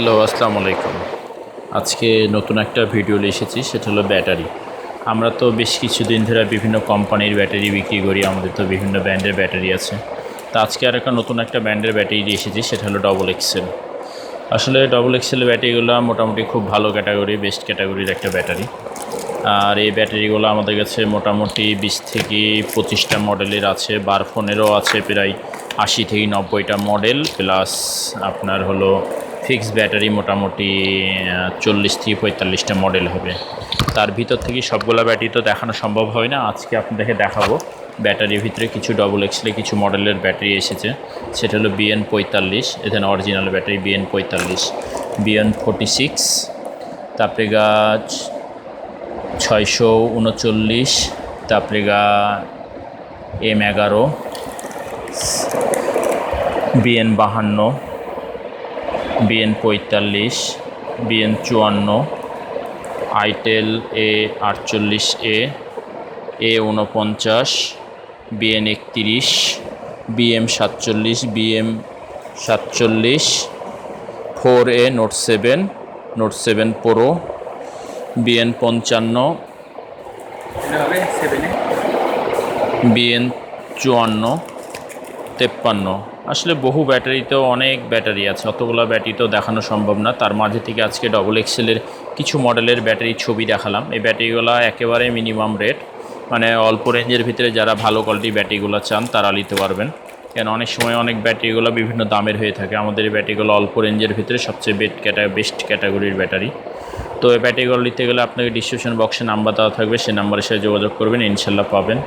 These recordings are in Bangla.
হ্যালো, আসসালামু আলাইকুম। আজকে নতুন একটা ভিডিও এসেছি, সেটা হলো ব্যাটারি। আমরা তো বেশ কিছুদিন ধরে বিভিন্ন কোম্পানির ব্যাটারি বিক্রি করি, আমাদের তো বিভিন্ন ব্র্যান্ডের ব্যাটারি আছে। তো আজকে আর একটা নতুন একটা ব্র্যান্ডের ব্যাটারি এসেছি, সেটা হলো ডবল এক্সেল আসলে ডবল এক্সেল ব্যাটারিগুলো মোটামুটি খুব ভালো ক্যাটাগরি বেস্ট ক্যাটাগরির একটা ব্যাটারি। আর এই ব্যাটারিগুলো আমাদের কাছে মোটামুটি বিশ থেকে পঁচিশটা মডেলের আছে, বার ফোনেরও আছে প্রায় আশি থেকে নব্বইটা মডেল, প্লাস আপনার হলো ফিক্স ব্যাটারি মোটামুটি চল্লিশ থেকে পঁয়তাল্লিশটা মডেল হবে। তার ভিতর থেকে সবগুলো ব্যাটারি তো দেখানো সম্ভব হয় না। আজকে আপনাদেরকে দেখাবো। ব্যাটারির ভিতরে কিছু ডবল এক্সেলে কিছু মডেলের ব্যাটারি এসেছে। সেটা হলো বিএন পঁয়তাল্লিশ এখানে অরিজিনাল ব্যাটারি বিএন পঁয়তাল্লিশ বিএন ফোর্টি সিক্স তারপরে গাছ ছয়শো উনচল্লিশ, তারপরে গা এম এগারো বিএন বাহান্ন বিএন পঁয়তাল্লিশ, বিএন চুয়ান্ন, আইটেল এ আটচল্লিশ এ এ উনপঞ্চাশ বিএন একত্রিশ, বিএম সাতচল্লিশ বিএম সাতচল্লিশ, four A note seven note seven pro, B পঞ্চান্ন, বিএন চুয়ান্ন, তেপ্পান্ন। আসলে বহু ব্যাটারিতেও অনেক ব্যাটারি আছে। অতগুলো ব্যাটারি তো দেখানো সম্ভব না। তার মাঝে থেকে আজকে ডবল এক্সেলের কিছু মডেলের ব্যাটারির ছবি দেখালাম। এই ব্যাটারিগুলো একেবারে মিনিমাম রেট মানে অল্প রেঞ্জের ভিতরে যারা ভালো কোয়ালিটির ব্যাটারিগুলো চান, তারা নিতে পারবেন। কেন অনেক সময় অনেক ব্যাটারিগুলো বিভিন্ন দামের হয়ে থাকে। আমাদের এই ব্যাটারিগুলো অল্প রেঞ্জের ভিতরে সবচেয়ে বেট ক্যাটা বেস্ট ক্যাটাগরির ব্যাটারি। তো এই ব্যাটারিগুলো নিতে গেলে আপনাকে ডিসক্রিপশন বক্সে নাম্বার দেওয়া থাকবে। সেই নাম্বারের সাথে যোগাযোগ করবেন, ইনশাল্লাহ পাবেন।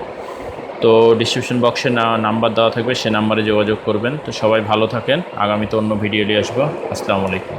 তো ডিসক্রিপশন বক্সে নাম্বার দেওয়া থাকবে, সে নাম্বারে যোগাযোগ করবেন। তো সবাই ভালো থাকেন। আগামীতে অন্য ভিডিও নিয়ে আসব। আসসালামু আলাইকুম।